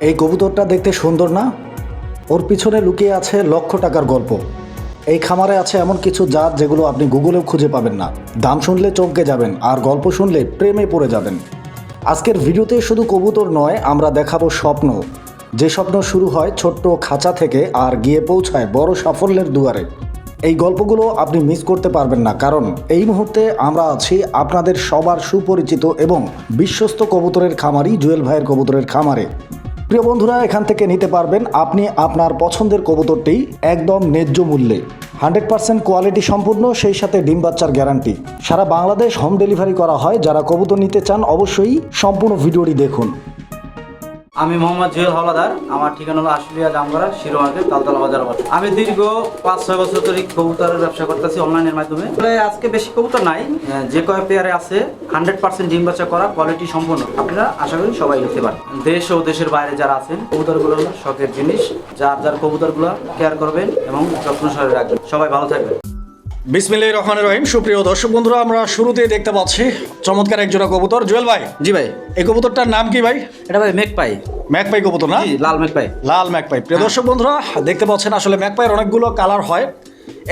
এই কবুতরটা দেখতে সুন্দর না? ওর পিছনে লুকিয়ে আছে লক্ষ টাকার গল্প। এই খামারে আছে এমন কিছু জাত যেগুলো আপনি গুগলেও খুঁজে পাবেন না। দাম শুনলে চমকে যাবেন, আর গল্প শুনলে প্রেমে পড়ে যাবেন। আজকের ভিডিওতে শুধু কবুতর নয়, আমরা দেখাবো স্বপ্ন। যে স্বপ্ন শুরু হয় ছোট্ট খাঁচা থেকে আর গিয়ে পৌঁছায় বড় সাফল্যের দুয়ারে। এই গল্পগুলো আপনি মিস করতে পারবেন না, কারণ এই মুহূর্তে আমরা আছি আপনাদের সবার সুপরিচিত এবং বিশ্বস্ত কবুতরের খামারি জুয়েল ভাইয়ের কবুতরের খামারে। প্রিয় বন্ধুরা, এখান থেকে নিতে পারবেন আপনি আপনার পছন্দের কবুতরটি একদম ন্যায্য মূল্যে। হান্ড্রেড পার্সেন্ট কোয়ালিটি সম্পূর্ণ, সেই সাথে ডিম বাচ্চার গ্যারান্টি। সারা বাংলাদেশ হোম ডেলিভারি করা হয়। যারা কবুতর নিতে চান, অবশ্যই সম্পূর্ণ ভিডিওটি দেখুন। আমি মোহাম্মদ জুয়েল হলাদার আমার ঠিকানা হলো আশুলিয়া জামগড়া শিরো মার্কেট তালতলা বাজার। আমি দীর্ঘ পাঁচ ছয় বছর ধরে কবুতরের ব্যবসা করতেছি অনলাইনের মাধ্যমে। আজকে বেশি কবুতর নাই। যে কয় পেয়ারে আছে হান্ড্রেড পার্সেন্ট ডিম বাচ্চা করা কোয়ালিটি সম্পূর্ণ আপনারা আশা করি সবাই নিতে পারেন। দেশ ও দেশের বাইরে যারা আছেন, কবুতরগুলো শখের জিনিস। যার যার কবুতরগুলো কেয়ার করবেন এবং যত্ন সহকারে রাখবেন। সবাই ভালো থাকবেন। বিসমিল্লাহ রহমান রহিম। সুপ্রিয় দর্শক বন্ধুরা আমরা শুরুতেই দেখতে পাচ্ছি চমৎকার এক জোড়া কবুতর। জুয়েল ভাই জি ভাই। এই কবুতরটার নাম কি ভাই? এটা ভাই মেঘ পাই ম্যাকপাই কবুতর না? জি লাল মেঘ পাই লাল ম্যাকপাই। প্রিয় দর্শক বন্ধুরা দেখতে পাচ্ছেন আসলে ম্যাকপাইয়ের অনেকগুলো কালার হয়।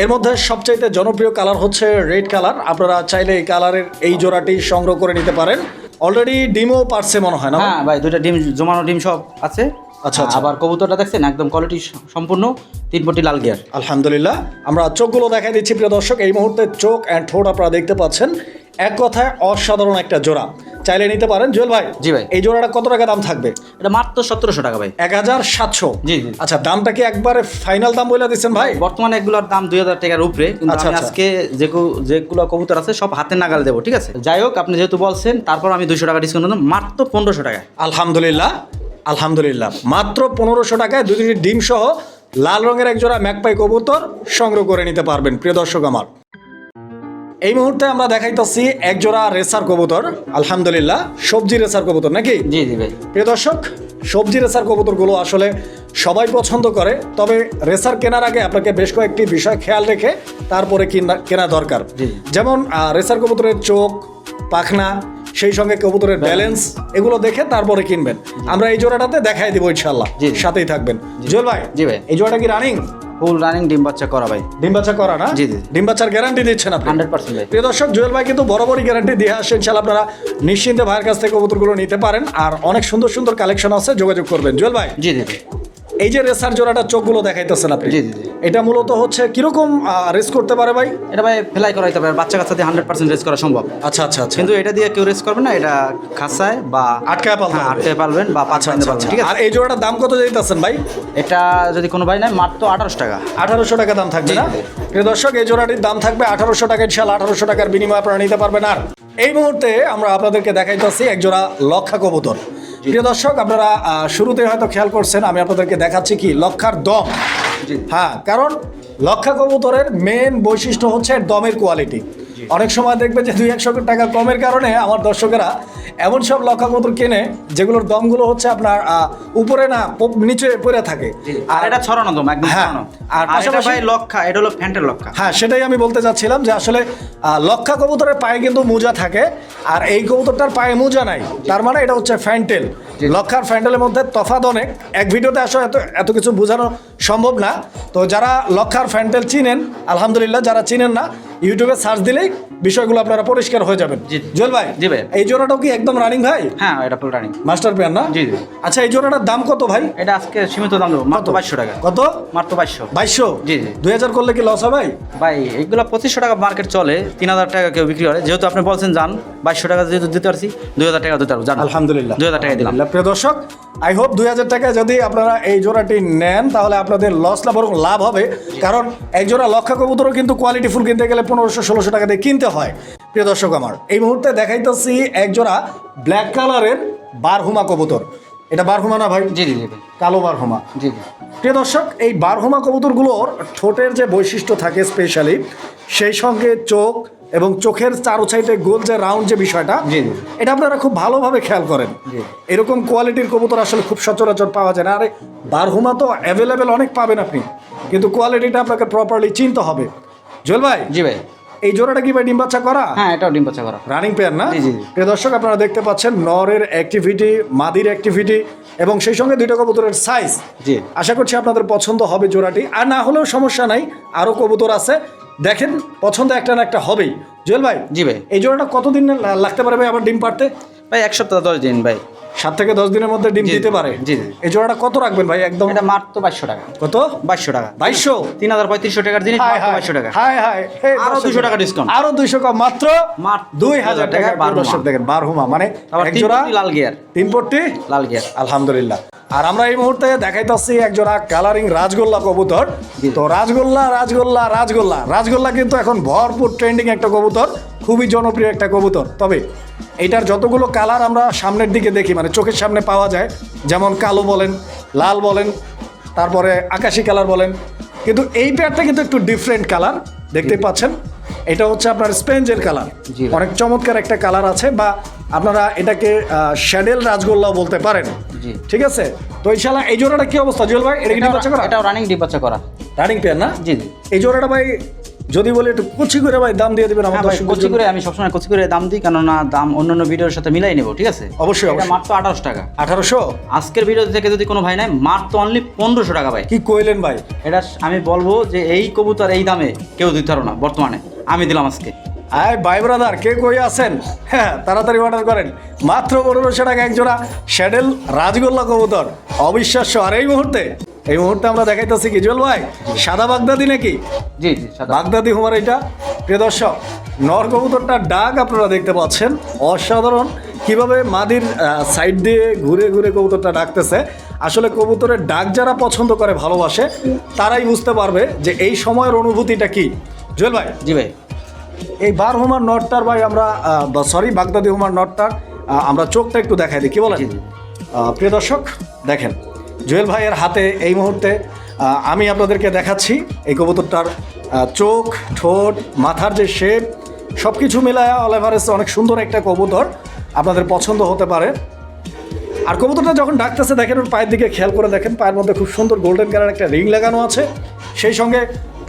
এর মধ্যে সবচাইতে জনপ্রিয় কালার হচ্ছে রেড কালার। আপনারা চাইলে এই কালারের এই জোড়াটি সংগ্রহ করে নিতে পারেন। অলরেডি ডিমও পারছে মনে হয় না হ্যাঁ ভাই দুইটা ডিম জমানো ডিম সব আছে। আচ্ছা, আচ্ছা। আবার কবুতরটা দেখছেন? একদম কোয়ালিটি সম্পূর্ণ তিন পটি লাল গিয়ার আলহামদুলিল্লাহ আমরা চোখগুলো দেখাই দিচ্ছি প্রিয় দর্শক। এই মুহূর্তে চোখ অ্যান্ড ঠোঁট আপনারা দেখতে পাচ্ছেন। এক কথায় অসাধারণ একটা জোড়া। চাইলে নিতে পারেন। জুয়েল ভাই জি ভাই। এই জোড়াটা কত টাকা দাম থাকবে? এটা মাত্র সতেরোশো টাকা ভাই। এক হাজার সাতশো। জি, জি। আচ্ছা দামটা কি একবারে ফাইনাল দাম বলে দিচ্ছেন ভাই? বর্তমানে এগুলোর দাম দুই হাজার টাকার উপরে কিন্তু আচ্ছা, আমি আচ্ছা। আজকে যে যেগুলো কবুতর আছে সব হাতে নাগাল দেবো ঠিক আছে? যাই হোক আপনি যেহেতু বলছেন তারপর আমি দুশো টাকা ডিসকাউন্ট মাত্র পনেরোশো টাকা আলহামদুলিল্লাহ। আলহামদুলিল্লাহ। মাত্র পনেরোশো টাকায় দুই দুটি ডিম সহ লাল রঙের এক জোড়া ম্যাকপাই কবুতর সংগ্রহ করে নিতে পারবেন প্রিয় দর্শক আমার। এই মুহূর্তে আমরা দেখাইতেছি এক জোড়া রেসার কবুতর আলহামদুলিল্লাহ। সবজি রেসার কবুতর নাকি? জি জি ভাই। প্রিয় দর্শক সবজি রেসার কবুতরগুলো আসলে সবাই পছন্দ করে তবে রেসার কেনার আগে আপনাকে বেশ কয়েকটি বিষয় খেয়াল রেখে তারপরে কিনা কেনা দরকার। যেমন রেসার কবুতরের চোখ পাখনা সেই সঙ্গে কবুতরের ব্যালেন্স এগুলো দেখে তারপরে কিনবেন। আমরা এই জোড়াটাতে দেখাই দিব ইনশাল্লাহ সাথেই থাকবেন। জুয়েল ভাই জি ভাই। এই জোড়াটা কি রানিং ফুল রানিং ডিম বাচ্চা করা ভাই। ডিম বাচ্চা করা না? জি, জি। ডিম বাচ্চার গ্যারান্টি দিচ্ছেন আপনি? হান্ড্রেড পার্সেন্ট ভাই। প্রিয় দর্শক জুয়েল ভাই কিন্তু বরাবরই গ্যারান্টি দিয়ে ইনশাল্লাহ আপনারা নিশ্চিন্তে ভাইয়ের কাছ থেকে কবুতরগুলো নিতে পারেন। আর অনেক সুন্দর সুন্দর কালেকশন আছে যোগাযোগ করবেন। জুয়েল ভাই জি জি। এই যে রেসার জোড়াটা চোখগুলো দেখাইতেছেন আপনি। জি, জি, জি। এটা মূলত হচ্ছে কীরকম রেস করতে পারে ভাই? এটা ভাই ফেলাই করা হইতে পারে বাচ্চা কাচ্চা দিয়ে হান্ড্রেড পার্সেন্ট রেস করা সম্ভব। আচ্ছা আচ্ছা আচ্ছা। কিন্তু এটা দিয়ে কেউ রেস করবে না এটা খাসায় বা আটকায় পালতে হ্যাঁ আটকায় পালবেন বা পাঁচ আচ্ছা আচ্ছা পালবেন আচ্ছা। ঠিক আছে? আর এই জোড়াটার দাম কত যাইতেছেন ভাই? এটা যদি কোনো ভাই নেয় মাত্র আঠারোশো টাকা। আঠারোশো টাকা দাম থাকবে না। প্রিয় দর্শক এই জোড়াটির দাম থাকবে আঠারোশো টাকা ইনশাল আঠারোশো টাকার বিনিময়ে আপনারা নিতে পারবেন। আর এই মুহূর্তে আমরা আপনাদেরকে দেখাইতেছি একজোড়া লক্ষা কবুতর। প্রিয় দর্শক আপনারা শুরুতে হয়তো খেয়াল করছেন আমি আপনাদেরকে দেখাচ্ছি কি লক্ষার দম। হ্যাঁ কারণ লক্ষা কবুতরের মেন বৈশিষ্ট্য হচ্ছে দমের কোয়ালিটি অনেক সময় দেখবে যে দুই একশো টাকা কমের কারণে আমার দর্শকেরা এমন সব লক্ষা কবুতর কেনে যেগুলোর দমগুলো হচ্ছে আপনার উপরে না নিচে পড়ে থাকে। আর এটা ছড়ানো দম একদম হ্যাঁ, ছড়ানো। আর পাশাপাশি- লক্ষা এটা হলো ফ্যান্টের লক্ষা। হ্যাঁ সেটাই আমি বলতে চাচ্ছিলাম যে আসলে লক্ষা কবুতরের পায়ে কিন্তু মোজা থাকে আর এই কবুতরটার পায়ে মোজা নাই। তার মানে এটা হচ্ছে ফ্যান্টেল। লক্ষার ফ্যান্টেলের মধ্যে তফাত অনেক। এক ভিডিওতে আসলে এত এত কিছু বোঝানো সম্ভব না। তো যারা লক্ষার ফ্যান্টেল চিনেন আলহামদুলিল্লাহ যারা চিনেন না ইউটিউবে সার্চ দিলেই বিষয়গুলো আপনারা পরিষ্কার হয়ে যাবেন। জি। জুয়েল ভাই জি ভাই। এই জোড়াটাও কি একদম রানিং ভাই? হ্যাঁ এটা ফুল রানিং মাস্টার প্যান না? জি, জি। আচ্ছা এই জোড়াটার দাম কত ভাই? এটা আজকে সীমিত দাম দেবো মাত্র বাইশশো টাকা। কত? মাত্র বাইশশো। বাইশশো? জি, জি। দুই হাজার করলে কি লস হবে ভাই? ভাই এগুলো পঁচিশশো টাকা মার্কেট চলে তিন হাজার টাকা কেউ বিক্রি করে। যেহেতু আপনি বলছেন যান বাইশশো টাকা যেহেতু দিতে পারছি দুই হাজার টাকা দিতে পারব জান আলহামদুলিল্লাহ। দুই হাজার টাকা দিলাম। প্রিয় দর্শক আই হোপ দুই হাজার টাকা যদি আপনারা এই জোড়াটি নেন তাহলে আপনাদের লস না বরং লাভ হবে। কারণ এক জোড়া লক্ষা কবুতরও কিন্তু কোয়ালিটি ফুল কিনতে গেলে পনেরোশো ষোলোশো টাকা দিয়ে কিনতে হয়। প্রিয় দর্শক আমার এই মুহূর্তে দেখাইতেছি এক জোড়া ব্ল্যাক কালারের বারহুমা কবুতর। এটা বারহুমা না ভাই? জি জি কালো বারহুমা। জি প্রিয় দর্শক এই বারহুমা কবুতরগুলোর ঠোঁটের যে বৈশিষ্ট্য থাকে স্পেশালি সেই সঙ্গে চোখ এবং চোখের চারো সাইডে গোল যে রাউন্ড যে বিষয়টা। এটা আপনারা খুব ভালোভাবে খেয়াল করেন। এরকম কোয়ালিটির কবুতর আসলে খুব সচরাচর পাওয়া যায় না। আরে বারহুমা তো অ্যাভেলেবেল অনেক পাবেন আপনি কিন্তু কোয়ালিটিটা আপনাকে প্রপারলি চিনতে হবে। জুয়েল ভাই? জি ভাই। এই জোড়াটা কি ভাই ডিম বাচ্চা করা? হ্যাঁ এটাও ডিম বাচ্চা করা। রানিং পেয়ার না। প্রিয় দর্শক আপনারা দেখতে পাচ্ছেন নরের অ্যাক্টিভিটি মাদির অ্যাক্টিভিটি এবং সেই সঙ্গে দুইটা কবুতরের সাইজ জি। আশা করছি আপনাদের পছন্দ হবে জোড়াটি। আর না হলেও সমস্যা নাই আরও কবুতর আছে। দেখেন পছন্দ একটা না একটা হবেই। জুয়েল ভাই জি ভাই। এই জোড়াটা কতদিন লাগতে পারে ভাই আবার ডিম পারতে ভাই এক সপ্তাহ দশ দিন ভাই। সাত থেকে দশ দিনের মধ্যে ডিম দিতে পারে। জি। এই জোড়াটা কত রাখবেন ভাই? একদম এটা মাত্র বাইশশো টাকা। কত? বাইশশো টাকা। বাইশশো? তিন হাজার পঁয়ত্রিশশো টাকার জিনিস বাইশশো টাকা। হাই হাই আরও 200 টাকা discount। আরও দুইশো কম মাত্র দুই হাজার টাকা। বারহুমা। দর্শক দেখেন বারহুমা মানে এক জোড়া লাল গিয়ার। তিন পট্টি? লাল গিয়ার। আলহামদুলিল্লাহ। আর আমরা এই মুহূর্তে দেখাইতেছি একজোড়া কালারিং রাজগোল্লা কবুতর। তো রাজগোল্লা রাজগোল্লা রাজগোল্লা। রাজগোল্লা কিন্তু এখন ভরপুর ট্রেন্ডিং একটা কবুতর। খুবই জনপ্রিয় একটা কবুতর। তবে এটার যতগুলো কালার আমরা সামনের দিকে দেখি মানে চোখের সামনে পাওয়া যায় যেমন কালো বলেন লাল বলেন তারপরে আকাশি কালার বলেন কিন্তু এই পেয়ারটা কিন্তু একটু ডিফারেন্ট কালার দেখতে পাচ্ছেন? এটা হচ্ছে আপনার স্পেঞ্জের কালার অনেক চমৎকার একটা কালার আছে বা আপনারা এটাকে শ্যাডেল রাজগোল্লাও বলতে পারেন। ঠিক আছে? তো ইনশাল্লাহ এই জোড়াটা কি অবস্থা? জুয়েল ভাই এটা কি করা? এটাও রানিং ডিম করা। রানিং পেয়ার না? জি জি। এই জোড়াটা ভাই যদি বলে একটু কুচি করে ভাই দাম দিয়ে দিবেন আমার হ্যাঁ কচি করে আমি সবসময় কচি করে দাম দিই কেননা দাম অন্যান্য ভিডিওর সাথে মিলাই নেব ঠিক আছে? অবশ্যই, এটা অবশ্যই। মাত্র আঠারোশো টাকা। আঠারোশো? আজকের ভিডিও থেকে যদি কোনো ভাই নেয় মাত্র অনলি পনেরোশো টাকা ভাই। কি কইলেন ভাই? এটা আমি বলব যে এই কবুতর এই দামে কেউ দিতে পারো না বর্তমানে। আমি দিলাম আজকে। আয় ভাই ব্রাদার কে কই আছেন? হ্যাঁ তাড়াতাড়ি অর্ডার করেন। মাত্র পনেরোশো টাকা এক জোড়া শ্যাডেল রাজগোল্লা কবুতর। অবিশ্বাস্য আর এই মুহূর্তে এই মুহূর্তে আমরা দেখাইতেছি কি? জুয়েল ভাই সাদা বাগদাদি নাকি? জি জি বাগদাদি হুমার এটা প্রিয় দর্শক নর কবুতরটার ডাক আপনারা দেখতে পাচ্ছেন। অসাধারণ। কীভাবে মাদির সাইড দিয়ে ঘুরে ঘুরে কবুতরটা ডাকতেছে। আসলে কবুতরের ডাক যারা পছন্দ করে ভালোবাসে তারাই বুঝতে পারবে যে এই সময়ের অনুভূতিটা কি। জুয়েল ভাই? জি ভাই। এই বার হুমার নটটার ভাই আমরা সরি বাগদাদি হুমার নটটার আমরা চোখটা একটু দেখাই দিই। কি বলেন। প্রিয় দর্শক দেখেন। জুয়েল ভাইয়ের হাতে এই মুহূর্তে আমি আপনাদেরকে দেখাচ্ছি এই কবুতরটার চোখ, ঠোঁট, মাথার যে শেপ সব কিছু মিলায় এভারেস্ট অনেক সুন্দর একটা কবুতর আপনাদের পছন্দ হতে পারে। আর কবুতরটা যখন ডাকতেছে, দেখেন ওর পায়ের দিকে খেয়াল করে দেখেন, পায়ের মধ্যে খুব সুন্দর গোল্ডেন কালার একটা রিং লাগানো আছে। সেই সঙ্গে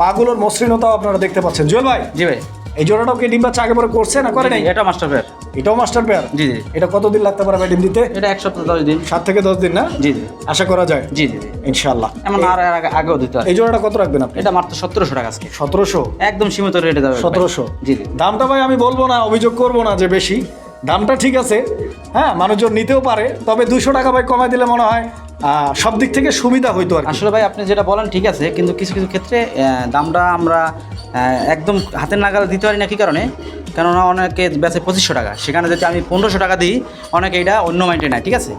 পাগুলোর মসৃণতাও আপনারা দেখতে পাচ্ছেন। জুয়েল ভাই, জি ভাই। এই জোড়াটাও কি ডিম বাচ্চা আগে পরে করছে না করে নাই? এটা মাস্টার পেয়ার এটাও মাস্টার পেয়ার জি জি। এটা কতদিন লাগতে পারে ভাই ডিম দিতে? এটা এক সপ্তাহ দশ দিন। সাত থেকে দশ দিন না? জি জি। আশা করা যায়। জি জি ইনশাল্লাহ এমন আর আগেও দিতে পারে এই জোড়াটা কত রাখবেন আপনি? এটা মাত্র সতেরোশো টাকা আজকে। সতেরোশো? একদম সীমিত রেটে ভাই। সতেরোশো? জি জি। দামটা ভাই আমি বলব না অভিযোগ করব না যে বেশি। দামটা ঠিক আছে। হ্যাঁ মানুষজন নিতেও পারে। তবে দুশো টাকা ভাই কমাই দিলে মনে হয় সব দিক থেকে সুবিধা হইতো আর আসলে ভাই আপনি যেটা বলেন ঠিক আছে কিন্তু কিছু কিছু ক্ষেত্রে দামটা আমরা একদম হাতের নাগালে দিতে পারি না কি কারণে? কেননা অনেকে বেচে পঁচিশশো টাকা সেখানে যদি আমি পনেরোশো টাকা দিই অনেকে এটা অন্য মাইন্ডে নেয় ঠিক আছে?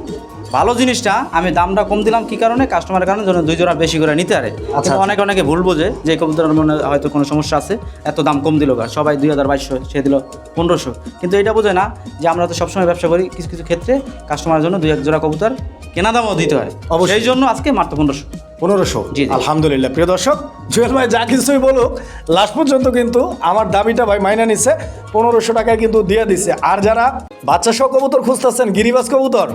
ভালো জিনিসটা আমি দামটা কম দিলাম কি কারণে? কাস্টমারের কারণে দুই জোড়া বেশি করে নিতে পারে। কিন্তু অনেকে অনেকে ভুল বোঝে যে কবুতরের মনে হয়তো কোনো সমস্যা আছে এত দাম কম দিল গা সবাই দুই হাজার বাইশশো সে দিল পনেরোশো। কিন্তু এটা বোঝে না যে আমরা তো সবসময় ব্যবসা করি কিছু কিছু ক্ষেত্রে কাস্টমারের জন্য দুই এক জোড়া কবুতর কেনা দামও দিতে হয়। অবশ্যই। সেই জন্য আজকে মাত্র পনেরোশো। পনেরোশো? জি। আলহামদুলিল্লাহ। প্রিয় দর্শক জুয়েল ভাই যা কিছুই বলুক লাস্ট পর্যন্ত কিন্তু আমার দাবিটা ভাই মাইনা নিচ্ছে পনেরোশো টাকায় কিন্তু দিয়ে দিছে। আর যারা বাচ্চা সহ কবুতর খুঁজতেছেন গিরিবাস কবুতর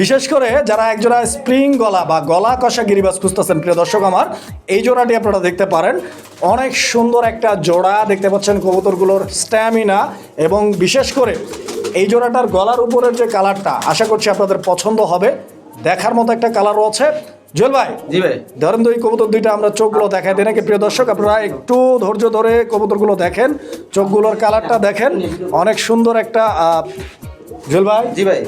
বিশেষ করে যারা একজোড়া স্প্রিং গলা বা গলা কষা গিরিবাস খুঁজতেছেন প্রিয় দর্শক আমার এই জোড়াটি আপনারা দেখতে পারেন। অনেক সুন্দর একটা জোড়া দেখতে পাচ্ছেন কবুতরগুলোর স্ট্যামিনা এবং বিশেষ করে এই জোড়াটার গলার উপরের যে কালারটা আশা করছি আপনাদের পছন্দ হবে। দেখার মতো একটা কালারও আছে জুয়েল ভাই জি ভাই। ধরেন তো এই কবুতর দুইটা আমরা চোখগুলো দেখাই দিই নাকি প্রিয় দর্শক আপনারা একটু ধৈর্য ধরে কবুতরগুলো দেখেন। চোখগুলোর কালারটা দেখেন। অনেক সুন্দর একটা আহ, জুয়েল ভাই। জি ভাই।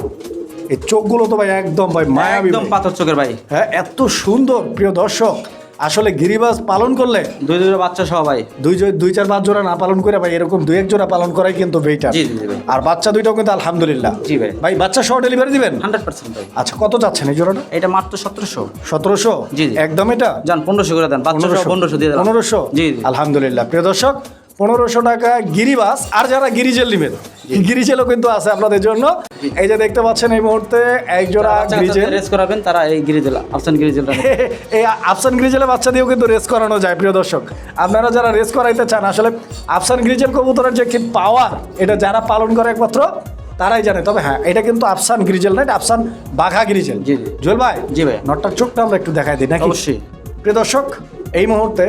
এই চোখগুলো তো ভাই একদম ভাই মায়াবী একদম। পাথর চোখের ভাই। হ্যাঁ এত সুন্দর প্রিয় দর্শক। আসলে গিরিবাস পালন করলে দুই দুই বাচ্চা সহ ভাই। দুই দুই চার পাঁচ জোড়া না পালন করে ভাই এরকম দুই এক জোড়া পালন করাই কিন্তু বেটার জি, জি, ভাই। আর বাচ্চা দুইটাও কিন্তু আলহামদুলিল্লাহ। জি ভাই। ভাই বাচ্চা সহ ডেলিভারি দিবেন? হান্ড্রেড পার্সেন্ট ভাই। আচ্ছা কত চাচ্ছেন এই জোড়াটা? এটা মাত্র সতেরোশো। সতেরোশো? জি। একদম এটা? যান পনেরোশো করে দেন। বাচ্চা পনেরোশো। দিয়ে দেন পনেরোশো? জি জি। আলহামদুলিল্লাহ। প্রিয় দর্শক পনেরোশো টাকা গিরিবাস আর যারা গিরিজেল নেবেন। গিরিজেলও কিন্তু আছে আপনাদের জন্য। এই যে দেখতে পাচ্ছেন এই মুহূর্তে এক জোড়া গ্রিজেল। রেস করাবেন তারা এই গিরিজেল আফসান গিরিজেলটা নেবেন। এই আফসান গ্রিজেলের বাচ্চা দিয়েও কিন্তু রেস করানো যায় প্রিয় দর্শক। আপনারা যারা রেস করাইতে চান আসলে আফসান গ্রিজেল কবুতরের যে কি পাওয়ার এটা যারা পালন করে একমাত্র তারাই জানে। তবে হ্যাঁ এটা কিন্তু আফসান গ্রিজেল না এটা আফসান বাঘা গ্রিজেল। জি, জি। জুয়েল ভাই জি ভাই। নটটার চোখটা আমরা একটু দেখাই দিই নাকি? অবশ্যই। প্রিয় দর্শক এই মুহূর্তে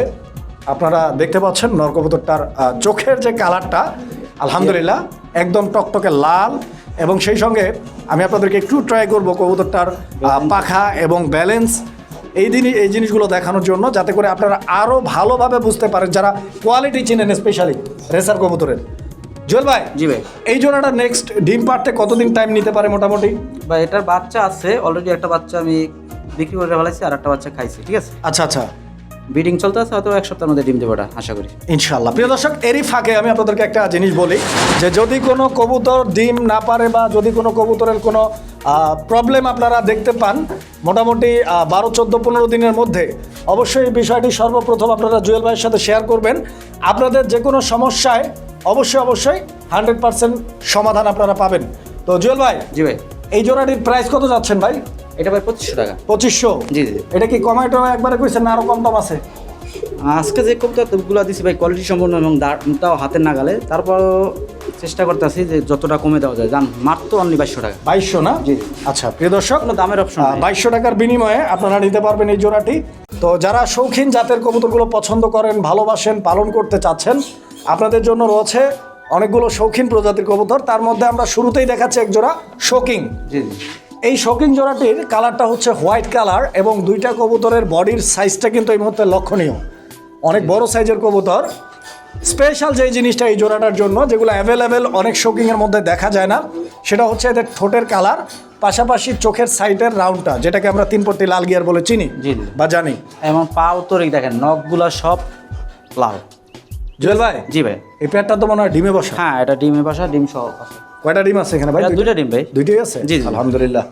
আপনারা দেখতে পাচ্ছেন নরকবুতরটার চোখের যে কালারটা আলহামদুলিল্লাহ একদম টকটকে লাল। এবং সেই সঙ্গে আমি আপনাদেরকে একটু ট্রাই করব কবুতরটার পাখা এবং ব্যালেন্স এই দিনই এই জিনিসগুলো দেখানোর জন্য যাতে করে আপনারা আরও ভালোভাবে বুঝতে পারেন যারা কোয়ালিটি চিনেন স্পেশালি রেসার কবুতরের। জুয়েল ভাই জি ভাই। এই জোড়াটা নেক্সট ডিম পারতে কতদিন টাইম নিতে পারে মোটামুটি? ভাই এটার বাচ্চা আছে অলরেডি একটা বাচ্চা আমি বিক্রি করে ফেলাইছি আর একটা বাচ্চা খাইছি ঠিক আছে? আচ্ছা আচ্ছা। ব্রিডিং চলতে আছে হয়তো এক সপ্তাহের মধ্যে ডিম দেবো আশা করি। ইনশাল্লাহ প্রিয় দর্শক এরই ফাঁকে আমি আপনাদেরকে একটা জিনিস বলি যে যদি কোনো কবুতর ডিম না পারে বা যদি কোনো কবুতরের কোনো প্রবলেম আপনারা দেখতে পান মোটামুটি বারো চোদ্দ পনেরো দিনের মধ্যে অবশ্যই এই বিষয়টি সর্বপ্রথম আপনারা জুয়েল ভাইয়ের সাথে শেয়ার করবেন। আপনাদের যে কোনো সমস্যায় অবশ্যই অবশ্যই হান্ড্রেড পার্সেন্ট সমাধান আপনারা পাবেন। তো জুয়েল ভাই জি ভাই। এই জোড়াটির প্রাইস কত যাচ্ছেন ভাই? এটা ভাই পঁচিশশো টাকা। পঁচিশশো? জি জি এটা কি কমাই টমাই একবারে কইছেন না আরও কম দাম আছে? আজকে যে কবিতাগুলো দিছি ভাই কোয়ালিটি সম্পূর্ণ এবং দামটাও হাতের নাগালে তারপরও চেষ্টা করতেছি যে যতটা কমে দেওয়া যায়। জান মাত্র অনলি বাইশশো টাকা। বাইশশো না? জি। আচ্ছা প্রিয় দর্শক দামের অপশন বাইশশো টাকার বিনিময়ে আপনারা নিতে পারবেন এই জোড়াটি। তো যারা শৌখিন জাতের কবুতরগুলো পছন্দ করেন ভালোবাসেন পালন করতে চাচ্ছেন আপনাদের জন্য রয়েছে অনেকগুলো শৌখিন প্রজাতির কবুতর। তার মধ্যে আমরা শুরুতেই দেখাচ্ছি এক জোড়া শোকিং জি জি। এই শোকিং জোড়াটির কালারটা হচ্ছে হোয়াইট কালার এবং দুইটা কবুতরের বডির সাইজটা কিন্তু এই মুহূর্তে লক্ষণীয়। অনেক বড় সাইজের কবুতর। স্পেশাল যেই জিনিসটা এই জোড়াটার জন্য যেগুলো অ্যাভেলেবেল অনেক শোকিংয়ের মধ্যে দেখা যায় না সেটা হচ্ছে এদের ঠোঁটের কালার পাশাপাশি চোখের সাইডের রাউন্ডটা যেটাকে আমরা তিন পট্টি লাল গিয়ার বলে চিনি। বা জানি। এবং পাও তো দেখেন নখগুলো সব লাল। জুয়েল ভাই? জি ভাই। এই পেয়ারটা তো মনে হয় ডিমে বসা। হ্যাঁ এটা ডিমে বসা ডিম সহ। আছে। কয়টা ডিম আছে এখানে ভাই? দুইটা ডিম ভাই। দুইটাই আছে? জি। আলহামদুলিল্লাহ।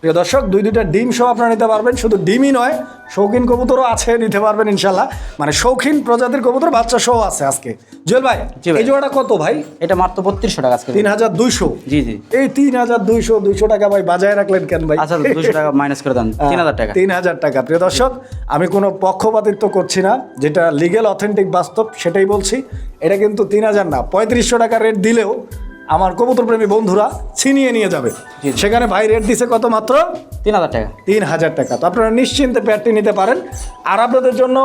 প্রিয় দর্শক দুই দুইটা ডিম সহ আপনারা নিতে পারবেন। শুধু ডিমই নয় শৌখিন কবুতরও আছে নিতে পারবেন ইনশাল্লাহ মানে শৌখিন প্রজাতির কবুতর বাচ্চা সহ আছে আজকে। জুয়েল ভাই। এই জোড়াটা কত ভাই? এটা মাত্র বত্রিশশো টাকা আজকে। তিন হাজার দুইশো। জি জি। এই তিন হাজার দুইশো দুইশো টাকা ভাই বাজায় রাখলেন কেন ভাই? আচ্ছা দুশো টাকা মাইনাস করে দেন। তিন হাজার টাকা। তিন হাজার টাকা। প্রিয় দর্শক আমি কোনো পক্ষপাতিত্ব করছি না। যেটা লিগেল অথেন্টিক বাস্তব সেটাই বলছি। এটা কিন্তু তিন হাজার না পঁয়ত্রিশশো টাকা রেট দিলেও আমার কবুতর প্রেমী বন্ধুরা ছিনিয়ে নিয়ে যাবে। সেখানে ভাই রেট দিছে কত মাত্র? তিন হাজার টাকা। তিন হাজার টাকা। তো আপনারা নিশ্চিন্তে প্যাটটি নিতে পারেন। আর আপনাদের জন্য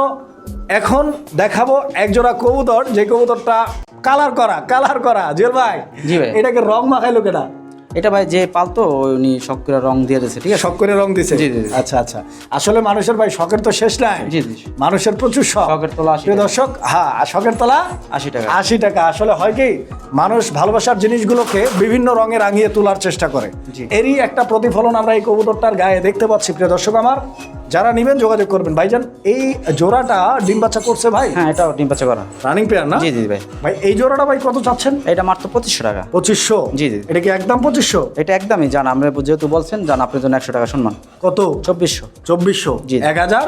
এখন দেখাবো একজোড়া কবুতর। যে কবুতরটা কালার করা কালার করা। জেল ভাই জি ভাই। এটাকে রং মাখাইলো কেনা এটা ভাই যে পালতো উনি শখ করে রং দিয়ে দিয়েছে ঠিক আছে? শখ করে রং দিছে জি, জি। আচ্ছা আচ্ছা। আসলে মানুষের ভাই শখের তো শেষ নাই। জি, জি। মানুষের প্রচুর শখ। শখের তোলা আশি দর্শক হ্যাঁ শখের তলা আশি টাকা। আশি টাকা। আসলে হয় কি মানুষ ভালোবাসার জিনিসগুলোকে বিভিন্ন রঙে রাঙিয়ে তোলার চেষ্টা করে। এরই একটা প্রতিফলন আমরা এই কবুতরটার গায়ে দেখতে পাচ্ছি প্রিয় দর্শক আমার। যারা নিবেন যোগাযোগ করবেন। ভাইজান এই জোড়াটা ডিম বাচ্চা করছে ভাই? হ্যাঁ এটা ডিম বাচ্চা করা। রানিং পেয়ার না? জি জি ভাই। ভাই এই জোড়াটা ভাই কত চাচ্ছেন? এটা মাত্র পঁচিশশো টাকা। পঁচিশশো। জি, জি। এটা কি একদম পঁচিশশো এটা একদমই জান আমরা যেহেতু বলছেন জান আপনার জন্য একশো টাকা সম্মান। কত? চব্বিশশো। চব্বিশশো? জি। এক হাজার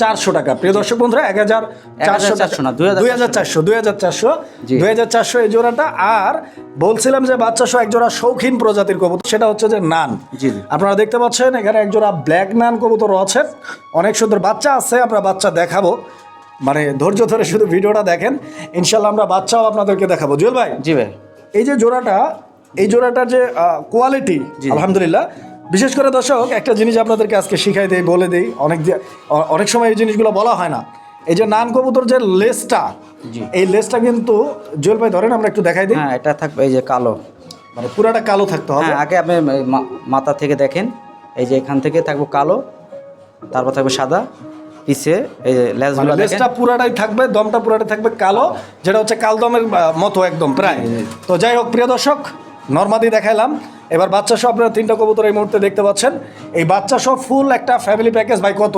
চারশো টাকা। প্রিয় দর্শক বন্ধুরা এক হাজার চারশো 1400 না, দুই 2400 হাজার চারশো দুই হাজার চারশো। দুই হাজার চারশো এই জোড়াটা। আর বলছিলাম যে বাচ্চা সহ এক জোড়া শৌখিন প্রজাতির কবুতর সেটা হচ্ছে যে নান। জি। আপনারা দেখতে পাচ্ছেন এখানে এক জোড়া ব্ল্যাক নান কবুতর আছে। অনেক সুন্দর বাচ্চা আছে আমরা বাচ্চা দেখাবো। মানে ধৈর্য ধরে শুধু ভিডিওটা দেখেন। ইনশাল্লাহ আমরা বাচ্চাও আপনাদেরকে দেখাবো। জুয়েল ভাই জি ভাই। এই যে জোড়াটা এই জোড়াটার যে কোয়ালিটি। আলহামদুলিল্লাহ। বিশেষ করে দর্শক একটা জিনিস আপনাদেরকে আজকে শিখাই দেই বলে দেই অনেক অনেক সময় এই জিনিসগুলো বলা হয় না। এই যে নান কবুতর যে লেসটা এই লেসটা কিন্তু জুয়েল ভাই ধরেন আমরা একটু দেখাই দিই। হ্যাঁ এটা থাকবে এই যে কালো। মানে পুরাটা কালো থাকতে হবে। হ্যাঁ আগে আপনি মাথা থেকে দেখেন। এই যে এখান থেকে থাকব কালো তারপর থাকবে সাদা পিছে এই যে মানে লেজগুলো দেখেন। লেসটা পুরাটাই থাকবে দমটা পুরাটাই থাকবে কালো যেটা হচ্ছে কালদমের মতো একদম প্রায়। তো যাই হোক প্রিয় দর্শক নর্মাদি দেখাইলাম। এবার বাচ্চা সহ আপনারা তিনটা কবুতর এই মুহূর্তে দেখতে পাচ্ছেন। এই বাচ্চা সহ ফুল একটা ফ্যামিলি প্যাকেজ ভাই কত?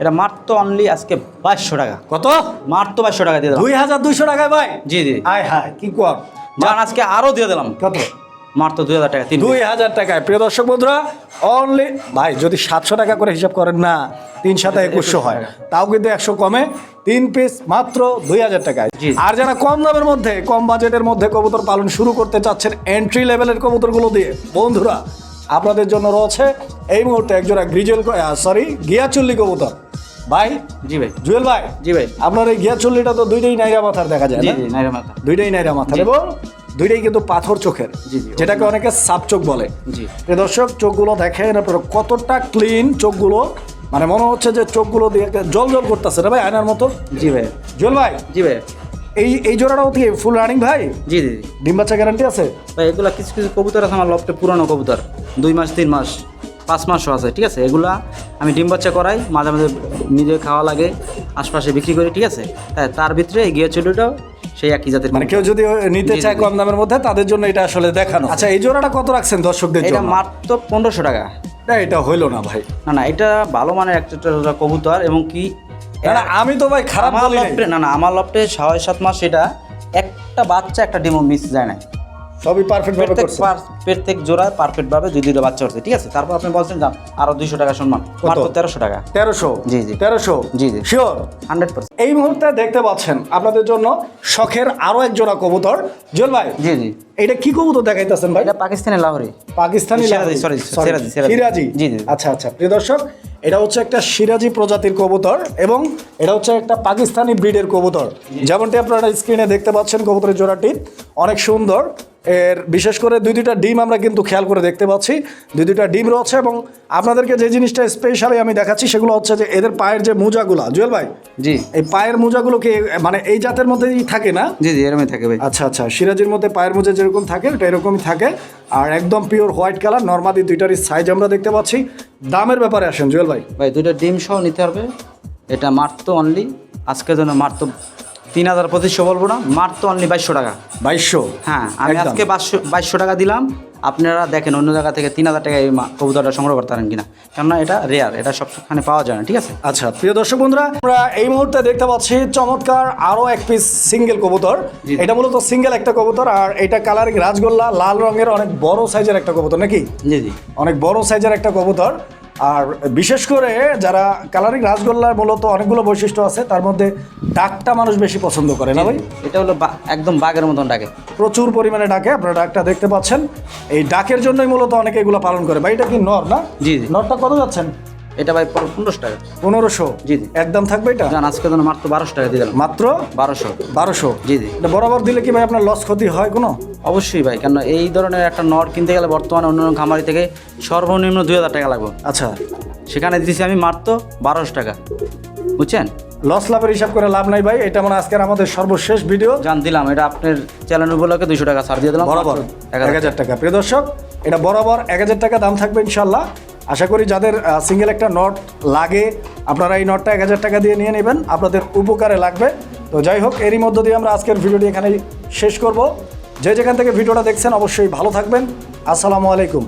এটা মাত্র অনলি আজকে বাইশশো টাকা। কত? মাত্র বাইশশো টাকা দিয়ে দিলাম। দুই হাজার দুইশো টাকায় ভাই? জি জি। আয় হায় কি কর জান আজকে আরও দিয়ে দিলাম। কত? মাত্র দুই হাজার টাকা দুই হাজার টাকায়। প্রিয় দর্শক বন্ধুরা অনলি ভাই যদি সাতশো টাকা করে হিসাব করেন না তিন সাথে একুশশো হয়। তাও কিন্তু একশো কমে তিন পিস মাত্র দুই হাজার টাকায়। আর যারা কম দামের মধ্যে কম বাজেটের মধ্যে কবুতর পালন শুরু করতে চাচ্ছেন এন্ট্রি লেভেলের কবুতরগুলো দিয়ে বন্ধুরা আপনাদের জন্য রয়েছে এই মুহূর্তে একজোড়া গ্রিজেল সরি গিয়াচুল্লি কবুতর। ভাই? জি ভাই। জুয়েল ভাই? জি ভাই। আপনার এই গিয়াচুল্লিটা তো দুইটাই নাইরা মাথার দেখা যায় দুইটাই নাইরা মাথার এবং দুইটাই কিন্তু পাথর চোখের জি, জি, যেটাকে অনেকে সাপ চোখ বলে। জি। দর্শক চোখগুলো দেখেন আপনারা কতটা ক্লিন চোখগুলো। মানে মনে হচ্ছে যে চোখগুলো দিয়ে জল জল করতেছে রে ভাই আয়নার মতো? জি ভাই। জুয়েল ভাই? জি ভাই। এই এই জোড়াটাও কি ফুল রানিং ভাই? জি দিদি ডিম বাচ্চা গ্যারান্টি আছে? ভাই এগুলা কিছু কিছু কবুতর আছে আমার লফটে পুরানো কবুতর। দুই মাস তিন মাস পাঁচ মাসও আছে ঠিক আছে? এগুলা আমি ডিম বাচ্চা করাই মাঝে মাঝে নিজে খাওয়া লাগে আশপাশে বিক্রি করি ঠিক আছে? হ্যাঁ তার ভিতরে গিয়ে চলুটাও সেই একই জাতের মানে কেউ যদি নিতে চায় কম দামের মধ্যে তাদের জন্য এটা আসলে দেখানো। আচ্ছা এই জোড়াটা কত রাখছেন দর্শকদের এটা মাত্র পনেরোশো টাকা। না, এটা হইল না ভাই। না না এটা ভালো মানের একটা কবুতর এবং কি না, আমি তো ভাই খারাপ না না আমার লপটে ছয় সাত মাস এটা একটা বাচ্চা একটা ডিমো মিস যায় না সবই পারফেক্ট ভাবে করছে। প্রত্যেক জোড়ায় পারফেক্ট ভাবে দুই দুইটা বাচ্চা হচ্ছে ঠিক আছে? তারপর আপনি বলছেন দাম আরও দুইশো টাকা সম্মান। মাত্র তেরোশো টাকা। তেরোশো? জি, জি। তেরোশো? জি, জি। শিওর হান্ড্রেড পার্সেন্ট এই মুহূর্তে দেখতে পাচ্ছেন আপনাদের জন্য শখের আরও এক জোড়া কবুতর। জুয়েল ভাই জি জি। এটা কি কবুতর দেখাইতেছেন ভাই? এটা পাকিস্তানের লাহোরি। পাকিস্তানি লাহোরি। সিরাজি, সিরাজি। সিরাজি? জি, জি। আচ্ছা আচ্ছা প্রিয় দর্শক এটা হচ্ছে একটা সিরাজি প্রজাতির কবুতর এবং এটা হচ্ছে একটা পাকিস্তানি ব্রিডের কবুতর। যেমনটি আপনারা স্ক্রিনে দেখতে পাচ্ছেন কবুতরের জোড়াটি অনেক সুন্দর। এর বিশেষ করে দুই দুইটা ডিম আমরা কিন্তু খেয়াল করে দেখতে পাচ্ছি। দুই দুইটা ডিম রয়েছে এবং আপনাদেরকে যে জিনিসটা স্পেশালি আমি দেখাচ্ছি সেগুলো হচ্ছে যে এদের পায়ের যে মোজাগুলা। জুয়েল ভাই জি। এই পায়ের মোজাগুলো কি মানে এই জাতের মধ্যেই থাকে না? জি জি এরমই থাকে ভাই। আচ্ছা আচ্ছা সিরাজের মধ্যে পায়ের মোজা যেরকম থাকে এটা এরকমই থাকে। আর একদম পিওর হোয়াইট কালার নর্মালি দুইটারই সাইজ আমরা দেখতে পাচ্ছি। দামের ব্যাপারে আসেন জুয়েল ভাই। ভাই দুইটা ডিম সহ নিতে হবে। এটা মাত্র অনলি আজকের জন্য মাত্র তিন হাজার পঁচিশশো বলব না মাত্র অনলি বাইশশো টাকা। বাইশশো? হ্যাঁ আমি আজকে বাইশশো বাইশশো টাকা দিলাম। আপনারা দেখেন অন্য জায়গা থেকে তিন হাজার টাকা এই কবুতরটা সংগ্রহ করতে পারেন কিনা। কেননা এটা রেয়ার এটা সবখানে পাওয়া যায় না ঠিক আছে? আচ্ছা প্রিয় দর্শক বন্ধুরা আমরা এই মুহূর্তে দেখতে পাচ্ছি চমৎকার আরও এক পিস সিঙ্গেল কবুতর। এটা মূলত সিঙ্গেল একটা কবুতর আর এটা কালারিং রাজগোল্লা লাল রঙের অনেক বড় সাইজের একটা কবুতর নাকি? জি জি। অনেক বড় সাইজের একটা কবুতর। আর বিশেষ করে যারা কালারিং রাজগোল্লার মূলত অনেকগুলো বৈশিষ্ট্য আছে তার মধ্যে ডাকটা মানুষ বেশি পছন্দ করে না ভাই? এটা হলো একদম বাঘের মতন ডাকে। প্রচুর পরিমাণে ডাকে আপনারা ডাকটা দেখতে পাচ্ছেন। এই ডাকের জন্যই মূলত অনেকে এগুলো পালন করে। ভাই এটা কি নর না? জি, জি। নরটা কত যাচ্ছেন? এটা ভাই পনেরো- পনেরোশো টাকা। পনেরোশো? জি, জি। একদম থাকবে এটা? জান আজকের জন্য মাত্র বারোশো টাকা দিয়ে দিলাম। মাত্র? বারোশো। বারোশো? জি, জি। এটা বরাবর দিলে কি ভাই আপনার লস ক্ষতি হয় কোনো? অবশ্যই ভাই কেন এই ধরনের একটা নট কিনতে গেলে বর্তমানে অন্য খামারি থেকে সর্বনিম্ন দুই হাজার টাকা লাগবে। আচ্ছা। সেখানে দিয়েছি আমি মাত্র বারোশো টাকা। বুঝছেন? লস লাভের হিসাব করে লাভ নাই ভাই এটা মানে আজকের আমাদের সর্বশেষ ভিডিও জান দিলাম এটা আপনার চ্যানেল উপলক্ষে দুইশো টাকা ছাড় দিয়ে দিলাম বরাবর। এক হাজার টাকা। প্রিয় দর্শক এটা বরাবর এক হাজার টাকা দাম থাকবে ইনশাল্লাহ আশা করি যাদের সিঙ্গেল একটা নট লাগে, আপনারা এই নটটা এক হাজার টাকা দিয়ে নিয়ে নেবেন, আপনাদের উপকারে লাগবে। তো যাই হোক, এরই মধ্য দিয়ে আমরা আজকের ভিডিওটি এখানেই শেষ করব। যে যেখান থেকে ভিডিওটা দেখছেন, অবশ্যই ভালো থাকবেন। আসসালামু আলাইকুম।